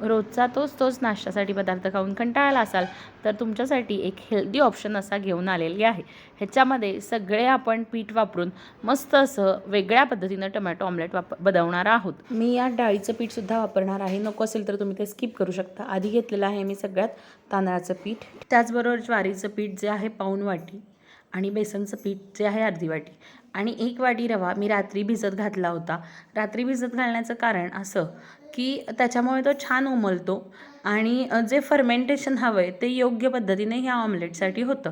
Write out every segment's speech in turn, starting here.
रोजचा तोच तोच नाश्त्यासाठी पदार्थ खाऊन कंटाळला असाल तर तुमच्यासाठी एक हेल्दी ऑप्शन असा घेऊन आलेली आहे. ह्याच्यामध्ये सगळे आपण पीठ वापरून मस्त असं वेगळ्या पद्धतीनं टमॅटो ऑमलेट वाप बनवणार आहोत. मी या डाळीचं पीठसुद्धा वापरणार आहे. नको असेल तर तुम्ही ते स्किप करू शकता. आधी घेतलेलं आहे मी सगळ्यात तांदळाचं पीठ. त्याचबरोबर ज्वारीचं पीठ जे आहे पाऊण वाटी. आणि बेसनचं पीठ जे आहे अर्धी वाटी. आणि एक वाटी रवा मी रात्री भिजत घातला होता. रात्री भिजत घालण्याचं कारण असं की त्याच्यामुळे तो छान उमलतो आणि जे फर्मेंटेशन हवं आहे ते योग्य पद्धतीने ह्या ऑमलेटसाठी होतं.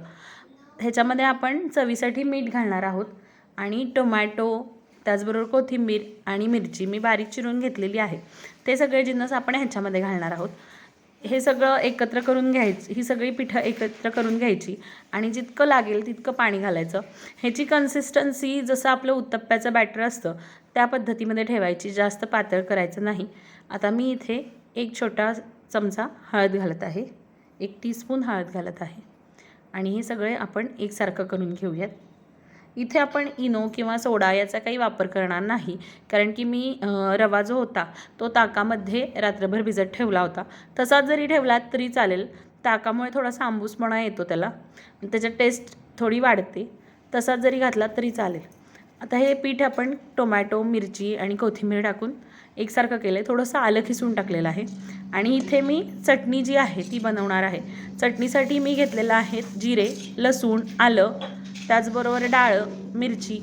ह्याच्यामध्ये आपण चवीसाठी मीठ घालणार आहोत आणि टोमॅटो त्याचबरोबर कोथिंबीर आणि मिरची मी बारीक चिरून घेतलेली आहे. ते सगळे जिन्नस आपण ह्याच्यामध्ये घालणार आहोत. हे सगळं एकत्र करून घ्यायचं ही सगळी पिठं एकत्र करून घ्यायची आणि जितकं लागेल तितकं पाणी घालायचं. ह्याची कन्सिस्टन्सी जसं आपलं उत्तप्प्याचं बॅटर असतं त्या पद्धतीमध्ये ठेवायची जास्त पातळ करायचं नाही. आता मी इथे एक छोटा चमचा हळद घालत आहे एक टीस्पून हळद घालत आहे. आणि हे सगळे आपण एकसारखं करून घेऊयात. इथे आपण इनो किंवा सोडा याचा काही वापर करणार नाही. कारण की मी रवा जो होता तो ताकामध्ये रात्रभर भिजत ठेवला होता. तसाच जरी ठेवलात तरी चालेल. ताकामुळे थोडासा आंबूसपणा येतो त्याला. त्याच्या टेस्ट थोडी वाढते. तसाच जरी घातला तरी चालेल. आता हे पीठ आपण टोमॅटो मिरची आणि कोथिंबीर टाकून एकसारखं केलं आहे थोडंसं आलं खिसून टाकलेलं आहे. आणि इथे मी चटणी जी आहे ती बनवणार आहे. चटणीसाठी मी घेतलेलं आहे जिरे लसूण आलं त्याचबरोबर डाळं मिरची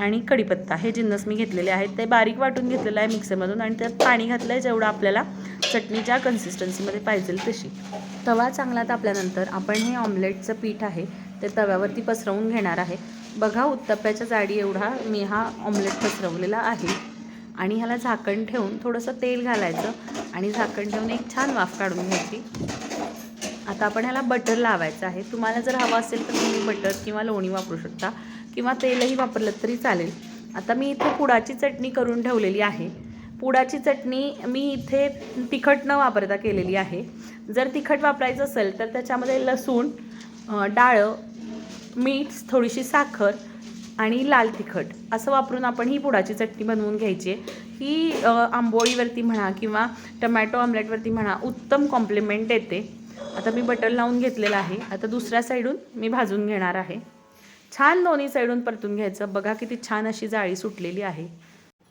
आणि कढीपत्ता हे जिन्नस मी घेतलेले आहेत. ते बारीक वाटून घेतलेलं आहे मिक्सरमधून आणि त्यात पाणी घातलं आहे जेवढं आपल्याला चटणीच्या कन्सिस्टन्सीमध्ये पाहिजे तशी. तवा चांगला तापल्यानंतर आपण हे ऑमलेटचं पीठ आहे ते तव्यावरती पसरवून घेणार आहे. बघा उत्तप्प्याच्या जाडी एवढा मी हा ऑमलेट पसरवलेला आहे. आणि ह्याला झाकण ठेवून थोडंसं तेल घालायचं आणि झाकण ठेवून एक छान वाफ काढून घ्यायची. आता आपण ह्याला बटर लावायचं आहे. तुम्हाला जर हवं असेल तर तुम्ही बटर किंवा लोणी वापरू शकता किंवा तेलही वापरलं तरी चालेल. आता मी इथे पुडाची चटणी करून ठेवलेली आहे. पुडाची चटणी मी इथे तिखट न वापरता केलेली आहे. जर तिखट वापरायचं असेल तर त्याच्यामध्ये लसूण डाळं मीठ थोडीशी साखर आणि लाल तिखट असं वापरून आपण ही पुडाची चटणी बनवून घ्यायची आहे. ही आंबोळीवरती म्हणा किंवा टमॅटो ऑमलेटवरती म्हणा उत्तम कॉम्प्लिमेंट येते. आता मी बटर लावून घेतलेलं आहे. आता दुसऱ्या साईडून मी भाजून घेणार आहे. छान दोन्ही साईडून परतून घ्यायचं. बघा किती छान अशी जाळी सुटलेली आहे.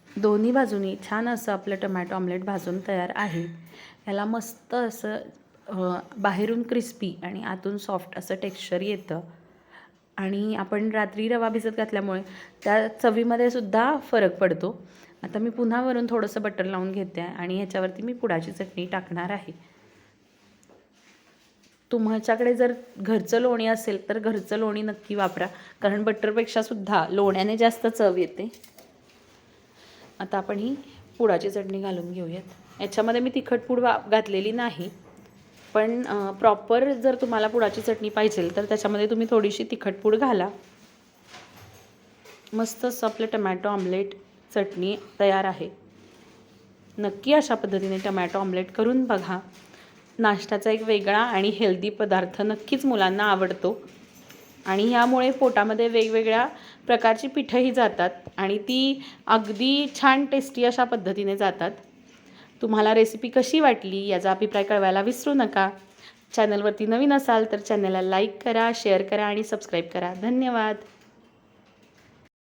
दोन्ही बाजूनी छान असं आपलं टमॅटो ऑमलेट भाजून तयार आहे. याला मस्त असं बाहेरून क्रिस्पी आणि आतून सॉफ्ट असं टेक्स्चर येतं. आणि आपण रात्री रवा भिजत घातल्यामुळे त्या चवीमध्ये सुद्धा फरक पडतो. आता मी पुन्हा वरून थोडंसं बटर लावून घेते आणि ह्याच्यावरती मी पुडाची चटणी टाकणार आहे. तुमच्याकडे जर घरचं लोणी असेल तर घरचं लोणी नक्की वापरा. कारण बटरपेक्षासुद्धा लोण्याने जास्त चव येते. आता आपण ही पुडाची चटणी घालून घेऊयात. याच्यामध्ये मी तिखट पूड वा घातलेली नाही पण प्रॉपर जर तुम्हाला पुडाची चटणी पाहिजे तर त्याच्यामध्ये तुम्ही थोडीशी तिखट पूड घाला. मस्त असं आपलं टमॅटो ऑमलेट चटणी तयार आहे. नक्की अशा पद्धतीने टमॅटो ऑमलेट करून बघा. नाश्त्याचा एक वेगळा आणि हेल्दी पदार्थ नक्कीच मुलांना आवडतो. आणि ह्यामुळे पोटामध्ये वेगवेगळ्या प्रकारची पिठंही जातात आणि ती अगदी छान टेस्टी अशा पद्धतीने जातात. तुम्हाला रेसिपी कशी वाटली याचा अभिप्राय कळवायला विसरू नका. चॅनलवरती नवीन असाल तर चॅनलला लाईक करा शेअर करा आणि सबस्क्राईब करा. धन्यवाद!